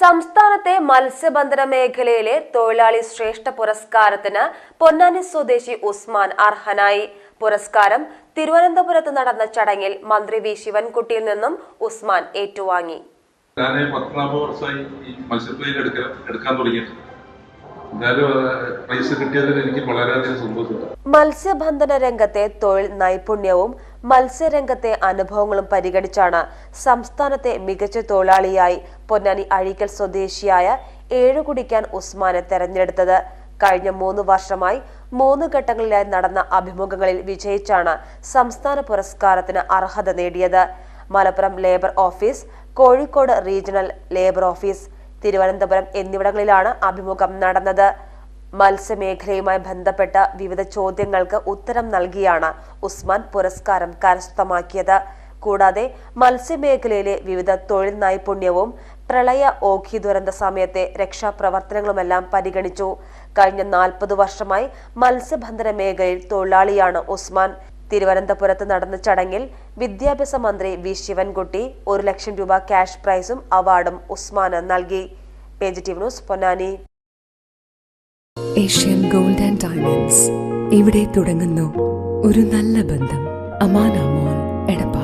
സംസ്ഥാനത്തെ മത്സ്യബന്ധന മേഖലയിലെ തൊഴിലാളി ശ്രേഷ്ഠ പുരസ്കാരത്തിന് പൊന്നാനി സ്വദേശി ഉസ്മാൻ അർഹനായി. പുരസ്കാരം തിരുവനന്തപുരത്ത് നടന്ന ചടങ്ങിൽ മന്ത്രി വി ശിവൻകുട്ടിയിൽ നിന്നും ഉസ്മാൻ ഏറ്റുവാങ്ങി. ഞാൻ വർഷമായി ഈ മത്സ്യത്തൊഴിൽ എടുക്കാൻ മത്സ്യബന്ധന രംഗത്തെ തൊഴിൽ നൈപുണ്യവും മത്സ്യരംഗത്തെ അനുഭവങ്ങളും പരിഗണിച്ചാണ് സംസ്ഥാനത്തെ മികച്ച തൊഴിലാളിയായി പൊന്നാനി അഴീക്കൽ സ്വദേശിയായ ഏഴുകുടിക്കാൻ ഉസ്മാനെ തെരഞ്ഞെടുത്തത്. കഴിഞ്ഞ മൂന്ന് വർഷമായി മൂന്ന് ഘട്ടങ്ങളിലായി നടന്ന അഭിമുഖങ്ങളിൽ വിജയിച്ചാണ് സംസ്ഥാന പുരസ്കാരത്തിന് അർഹത നേടിയത്. Malappuram labour office Kozhikode regional labour office Thiruvananthapuram എന്നിവിടങ്ങളിലാണ് അഭിമുഖം നടന്നത്. മത്സ്യമേഖലയുമായി ബന്ധപ്പെട്ട വിവിധ ചോദ്യങ്ങൾക്ക് ഉത്തരം നൽകിയാണ് ഉസ്മാൻ പുരസ്കാരം കരസ്ഥമാക്കിയത്. കൂടാതെ മത്സ്യമേഖലയിലെ വിവിധ തൊഴിൽ നൈപുണ്യവും പ്രളയ ഓഖി ദുരന്ത സമയത്തെ രക്ഷാപ്രവർത്തനങ്ങളുമെല്ലാം പരിഗണിച്ചു. കഴിഞ്ഞ നാൽപ്പത് വർഷമായി മത്സ്യബന്ധന മേഖലയിൽ തൊഴിലാളിയാണ് ഉസ്മാൻ. തിരുവനന്തപുരത്ത് നടന്ന ചടങ്ങിൽ വിദ്യാഭ്യാസ മന്ത്രി വി. ശിവൻകുട്ടി ഒരു ലക്ഷം രൂപ ക്യാഷ് പ്രൈസും അവാർഡും ഉസ്മാന് നൽകി. Positive news Ponnani. Asian gold and diamonds. ഇവിടെ തുടങ്ങുന്നു ഒരു നല്ല ബന്ധം. Amana mall Edappal.